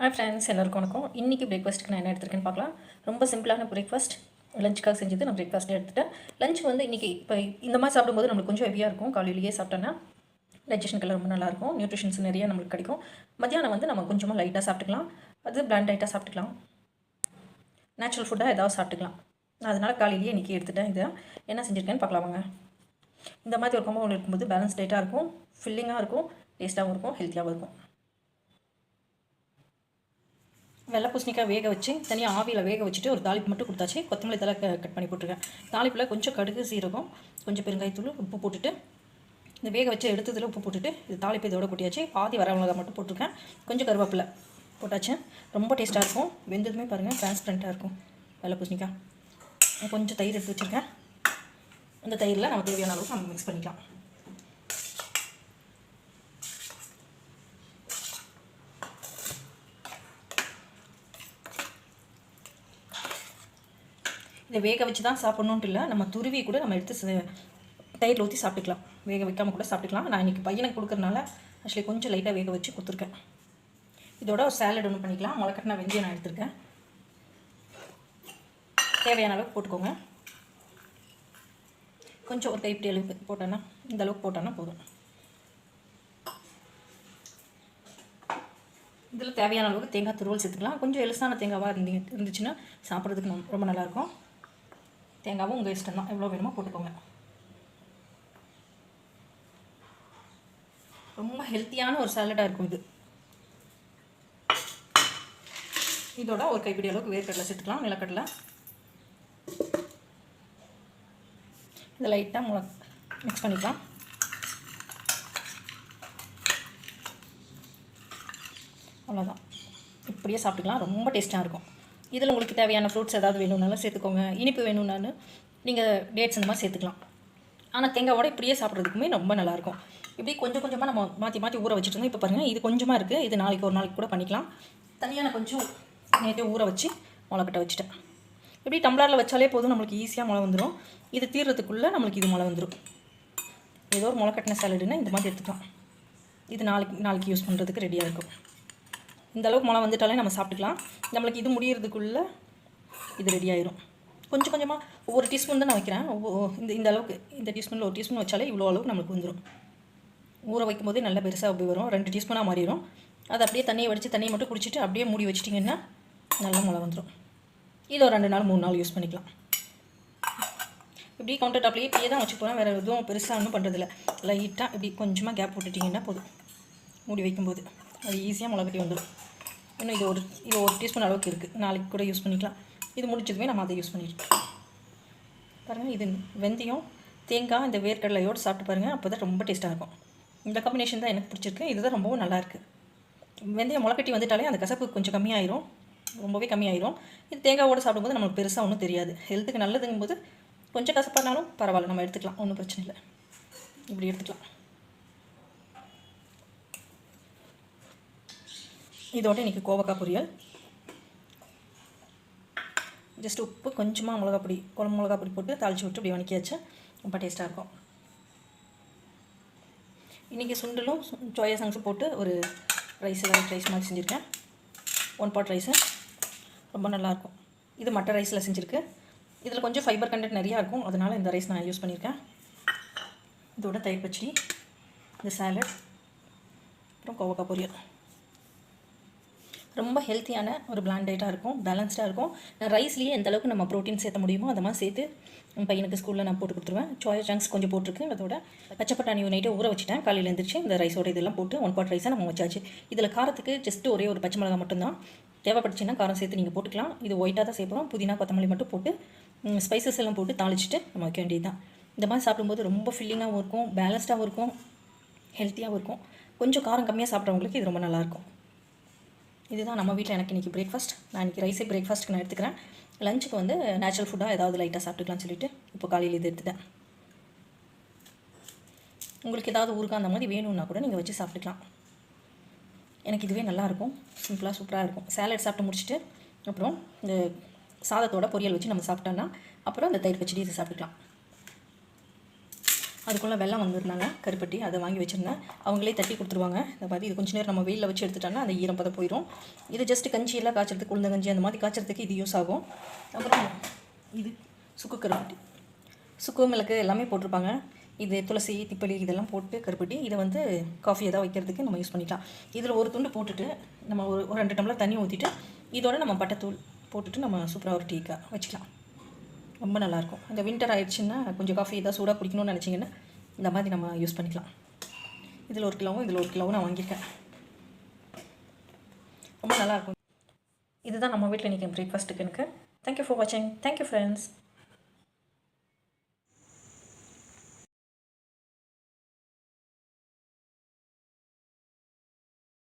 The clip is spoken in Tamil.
ஹாய் ஃப்ரெண்ட்ஸ் எல்லாருக்கும் வணக்கம். இன்றைக்கி பிரேக்ஃபாஸ்ட்டுக்கு நான் என்ன எடுத்துருக்கேன்னு பார்க்கலாம். ரொம்ப சிம்பிளான பிரேக்ஃபாஸ்ட் லஞ்சுக்காக செஞ்சது நான் பிரேக்ஃபாஸ்ட் எடுத்துட்டேன். லஞ்ச் வந்து இன்றைக்கி இப்போ இந்த மாதிரி சாப்பிடும்போது நம்மளுக்கு கொஞ்சம் ஹெவியாக இருக்கும். காலையிலேயே சாப்பிட்டோன்னா டைஜஷனுக்கெல்லாம் ரொம்ப நல்லாயிருக்கும். நியூட்ரிஷன்ஸ் நிறைய நம்மளுக்கு கிடைக்கும். மத்தியானம் வந்து நம்ம கொஞ்சமாக லைட்டாக சாப்பிட்டுக்கலாம். அது பிளாண்ட் ஐட்டாக சாப்பிட்டுக்கலாம். நேச்சுரல் ஃபுட்டாக ஏதாவது சாப்பிட்டுக்கலாம். நான் அதனால் காலையிலேயே இன்றைக்கி எடுத்துட்டேன் இதை. என்ன செஞ்சுருக்கேன்னு பார்க்கலாம் வாங்க. இந்த மாதிரி ஒரு காம்பவுண்ட் இருக்கும்போது பேலன்ஸ் டேட்டாக இருக்கும். ஃபில்லிங்காக இருக்கும். டேஸ்ட்டாகவும் இருக்கும். ஹெல்த்தியாகவும் இருக்கும். வெள்ளை பூசணிக்காய் வேக வச்சு தனியாக ஆவியில் வேக வச்சுட்டு ஒரு தாளிப்பு மட்டும் கொடுத்தாச்சு. கொத்தமல்லி தலை கட் பண்ணி போட்டிருக்கேன். தாளிப்பில் கொஞ்சம் கடுகு சீரகம் கொஞ்சம் பெருங்காயத்தூள் உப்பு போட்டுட்டு இந்த வேக வச்சு எடுத்ததில் உப்பு போட்டுட்டு இது தாளிப்பு இதோட கொட்டியாச்சு. பாதி வர மட்டும் போட்டிருக்கேன். கொஞ்சம் கருவேப்பிலை போட்டாச்சு. ரொம்ப டேஸ்ட்டாக இருக்கும். வெந்ததுமே பாருங்கள் டிரான்ஸ்பரண்ட்டாக இருக்கும். வெள்ளை பூசணிக்காய். கொஞ்சம் தயிர் எடுத்து வச்சுருக்கேன். இந்த தயிரில் நம்ம தேவையான அளவுக்கு நம்ம மிக்ஸ் பண்ணிக்கலாம். இதை வேக வச்சு தான் சாப்பிட்ணுன்ட்டு இல்லை நம்ம துருவி கூட நம்ம எடுத்து தயிரில் ஊற்றி சாப்பிட்டுக்கலாம். வேக வைக்காமல் கூட சாப்பிட்டுக்கலாம். நான் இன்றைக்கி பையனுக்கு கொடுக்குறனால ஆக்சுவலி கொஞ்சம் லைட்டாக வேக வச்சு கொடுத்துருக்கேன். இதோட ஒரு சேலட் ஒன்று பண்ணிக்கலாம். முளைக்கட்டின வெந்தயம் நான் எடுத்திருக்கேன். தேவையான அளவுக்கு போட்டுக்கோங்க. கொஞ்சம் ஒரு கைப்பிடி அளவுக்கு போட்டோன்னா இந்த அளவுக்கு போட்டோன்னா போதும். இதில் தேவையான அளவுக்கு தேங்காய் துருவல் சேர்த்துக்கலாம். கொஞ்சம் எலுசான தேங்காவாக இருந்து இருந்துச்சுன்னா சாப்பிட்றதுக்கு ரொம்ப நல்லாயிருக்கும் தேங்காவும் உங்கள் இஷ்டம் தான் எவ்வளோ வேணுமோ போட்டுக்கோங்க. ரொம்ப ஹெல்த்தியான ஒரு சாலடாக இருக்கும் இது. இதோட ஒரு கைப்பிடி அளவுக்கு வேர்க்கடலை சேர்த்துக்கலாம் நிலக்கடலை. இதை லைட்டாக மு மிக்ஸ் பண்ணிக்கலாம். அவ்வளோதான் இப்படியே சாப்பிட்டுக்கலாம். ரொம்ப டேஸ்ட்டாக இருக்கும். இதில் உங்களுக்கு தேவையான ஃப்ரூட்ஸ் ஏதாவது வேணும்னாலும் சேர்த்துக்கோங்க. இனிப்பு வேணும்னாலும் நீங்கள் டேட்ஸ் இந்த மாதிரி சேர்த்துக்கலாம். ஆனால் தேங்காவோட இப்படியே சாப்பிட்றதுக்குமே ரொம்ப நல்லாயிருக்கும். இப்படி கொஞ்சம் கொஞ்சமாக நம்ம மாற்றி மாற்றி ஊற வச்சுட்டு இருந்தோம். இப்போ பாருங்கள் இது கொஞ்சமாக இருக்குது இது நாளைக்கு ஒரு நாளைக்கு கூட பண்ணிக்கலாம். தனியாக நான் கொஞ்சம் நேற்று ஊற வச்சு முளைக்கட்ட வச்சுட்டேன். இப்படி டம்ளரில் வச்சாலே போதும். நம்மளுக்கு ஈஸியாக மழை வந்துடும் இது தீர்றதுக்குள்ளே நம்மளுக்கு இது மழை வந்துடும் ஏதோ ஒரு முளைக்கட்டின சாலடுன்னா இந்த மாதிரி எடுத்துக்கலாம். இது நாளைக்கு நாளைக்கு யூஸ் பண்ணுறதுக்கு ரெடியாக இருக்கும். இந்த அளவுக்கு மழை வந்துட்டாலே நம்ம சாப்பிட்டுக்கலாம். நம்மளுக்கு இது முடியறதுக்குள்ளே இது ரெடி ஆயிரும். கொஞ்சம் கொஞ்சமாக ஒவ்வொரு டீஸ்பூன் தான் நான் வைக்கிறேன். ஒவ்வொரு இந்த இந்த அளவுக்கு இந்த டீஸ்பூனில் ஒரு டீஸ்பூன் வச்சாலே இவ்வளோ அளவுக்கு நம்மளுக்கு வந்துடும் ஊற வைக்கும் போதே நல்லா பெருசாக அப்படி வரும். ரெண்டு டீஸ்பூனாக மாறிடும் அது அப்படியே தண்ணியை வடித்து தண்ணியை மட்டும் குடிச்சிட்டு அப்படியே மூடி வச்சிட்டிங்கன்னா நல்லா மழை வந்துடும் இது ஒரு ரெண்டு நாள் மூணு நாள் யூஸ் பண்ணிக்கலாம். இப்படி கவுண்டர் டாப்லேயே இப்படியே தான் வச்சு போகிறேன் வேறு எதுவும் பெருசாக ஒன்றும் பண்ணுறதில்ல லைட்டாக இப்படி கொஞ்சமாக கேப் விட்டுட்டிங்கன்னா போதும். மூடி வைக்கும்போது. அது ஈஸியாக முளைக்கட்டி வந்துடும் இன்னும் இது ஒரு இது ஒரு டீஸ்பூன் அளவுக்கு இருக்குது நாளைக்கு கூட யூஸ் பண்ணிக்கலாம். இது முடிச்சதுமே நம்ம அதை யூஸ் பண்ணிட்டு பாருங்கள் இது வெந்தயம் தேங்காய் இந்த வேர்க்கடலையோடு சாப்பிட்டு பாருங்கள் அப்போ தான் ரொம்ப டேஸ்ட்டாக இருக்கும். இந்த காம்பினேஷன் தான் எனக்கு பிடிச்சிருக்கு. இதுதான் ரொம்பவும் நல்லாயிருக்கு வெந்தயம் முளைக்கட்டி வந்துட்டாலே அந்த கசப்பு கொஞ்சம் கம்மியாயிரும். ரொம்பவே கம்மியாயிரும். இது தேங்காவோடு சாப்பிடும்போது நம்மளுக்கு பெருசாக ஒன்றும் தெரியாது. ஹெல்த்துக்கு நல்லதுங்கும்போது கொஞ்சம் கசப்பானாலும் பரவாயில்ல. நம்ம எடுத்துக்கலாம். ஒன்றும் பிரச்சனை இல்லை. இப்படி எடுத்துக்கலாம். இதோட இன்றைக்கி கோவக்காய் பொரியல். ஜஸ்ட் உப்பு கொஞ்சமாக மிளகா பொடி குழம்பு மிளகா பொடி போட்டு தாளிச்சு விட்டு இப்படி வணக்கியாச்சு ரொம்ப டேஸ்ட்டாக இருக்கும். இன்றைக்கி சுண்டலும் சோயா சங்ஸும் போட்டு ஒரு ரைஸ் ஏதாவது ரைஸ் மாதிரி செஞ்சுருக்கேன். ஒன் பாட் ரைஸு ரொம்ப நல்லாயிருக்கும் இது மட்டை ரைஸில் செஞ்சுருக்கு. இதில் கொஞ்சம் ஃபைபர் கண்டென்ட் நிறையா இருக்கும். அதனால் இந்த ரைஸ் நான் யூஸ் பண்ணியிருக்கேன் இதோட தயிர் பச்சடி இந்த சாலட் அப்புறம் கோவக்காய் பொரியல். ரொம்ப ஹெல்த்தியான ஒரு பிளாண்ட் டயட்டாக இருக்கும் பேலன்ஸ்டாக இருக்கும். நான் ரைஸ்லேயே எந்த அளவுக்கு நம்ம ப்ரோட்டீன் சேர்த்த முடியுமோ அதை மாதிரி சேர்த்து என் பையனுக்கு ஸ்கூலில் நான் போட்டு கொடுத்துருவேன். சோயா ஜங்க்ஸ் கொஞ்சம் போட்டிருக்கு அதோட பச்சைப்பட்டாணி நைட்டே ஊற வச்சுட்டேன். காலையில் எழுந்திரிச்சு இந்த ரைஸோட இதெல்லாம் போட்டு ஒன் பாட் ரைஸாக நம்ம வச்சாச்சு. இதில் காரத்துக்கு ஜஸ்ட் ஒரே ஒரு பச்சை மிளகா மட்டும்தான். தேவைப்பட்டுச்சுன்னா காரம் சேர்த்து நீங்கள் போட்டுக்கலாம். இது ஒயிட்டாக தான் சேர்ப்போம். புதினா கொத்தமல்லி மட்டும் போட்டு ஸ்பைசஸ் எல்லாம் போட்டு தாளிச்சிட்டு நம்ம வைக்க வேண்டியது தான் இந்த மாதிரி சாப்பிடும்போது ரொம்ப ஃபில்லிங்காகவும் இருக்கும் பேலன்ஸ்டாகவும் இருக்கும் ஹெல்த்தியாகவும் இருக்கும். கொஞ்சம் காரம் கம்மியாக சாப்பிட்றவங்களுக்கு இது ரொம்ப நல்லாயிருக்கும் இதுதான் நம்ம வீட்டில் எனக்கு இன்றைக்கி பிரேக்ஃபாஸ்ட் நான் இன்றைக்கி ரைஸே பிரேக்ஃபாஸ்ட்டுக்கு நான் எடுத்துக்கிறேன். லஞ்சுக்கு வந்து நேச்சுரல் ஃபுட்டாக ஏதாவது லைட்டாக சாப்பிட்டுக்கலாம்னு சொல்லிட்டு இப்போ காலையில் இது எடுத்துட்டேன். உங்களுக்கு ஏதாவது ஊருக்கு அந்த மாதிரி வேணும்னா கூட நீங்கள் வச்சு சாப்பிட்டுக்கலாம். எனக்கு இதுவே நல்லாயிருக்கும் சிம்பிளாக சூப்பராக இருக்கும். சேலட் சாப்பிட்டு முடிச்சுட்டு அப்புறம் இந்த சாதத்தோட பொரியல் வச்சு நம்ம சாப்பிட்டோன்னா அப்புறம் இந்த தயிர் பச்சடி இது சாப்பிட்டுக்கலாம். அதுக்குள்ளே வெள்ளம் வந்திருந்தாங்க கருப்பட்டி அதை வாங்கி வச்சுருந்தேன். அவங்களே தட்டி கொடுத்துருவாங்க. இந்த மாதிரி இது கொஞ்ச நேரம் நம்ம வெயிலில் வச்சு எடுத்துட்டோன்னா அந்த ஈரம் பதம் போயிடும் இது ஜஸ்ட் கஞ்சியெல்லாம் காய்ச்சறதுக்கு உளுந்த கஞ்சி அந்த மாதிரி காய்ச்சறதுக்கு இது யூஸ் ஆகும். அப்புறம் இது சுக்கு கருப்பட்டி. சுக்கு மிளகு எல்லாமே போட்டிருப்பாங்க. இது துளசி திப்பலி இதெல்லாம் போட்டு கருப்பட்டி. இதை வந்து காஃபி எதாவது வைக்கிறதுக்கு நம்ம யூஸ் பண்ணிக்கலாம். இதில் ஒரு துண்டு போட்டுட்டு நம்ம ஒரு ஒரு ரெண்டு டம்ளர் தண்ணி ஊற்றிட்டு இதோட நம்ம பட்டைத்தூள் போட்டுட்டு நம்ம சூப்பராக ஒரு டீக்காக வச்சுக்கலாம். ரொம்ப நல்லாயிருக்கும். இந்த வின்டர் ஆயிடுச்சுன்னா கொஞ்சம் காஃபி ஏதாவது சூடாக குடிக்கணும்னு நினச்சிங்கன்னா இந்த மாதிரி நம்ம யூஸ் பண்ணிக்கலாம். இதில் ஒரு கிலோவும் இதில் ஒரு கிலோவும் நான் வாங்கியிருக்கேன். ரொம்ப நல்லாயிருக்கும். இதுதான் நம்ம வீட்டில் இன்றைக்கி பிரேக்ஃபாஸ்ட்டுக்கு எனக்கு. தேங்க்யூ ஃபார் வாட்சிங் தேங்க்யூ ஃப்ரெண்ட்ஸ்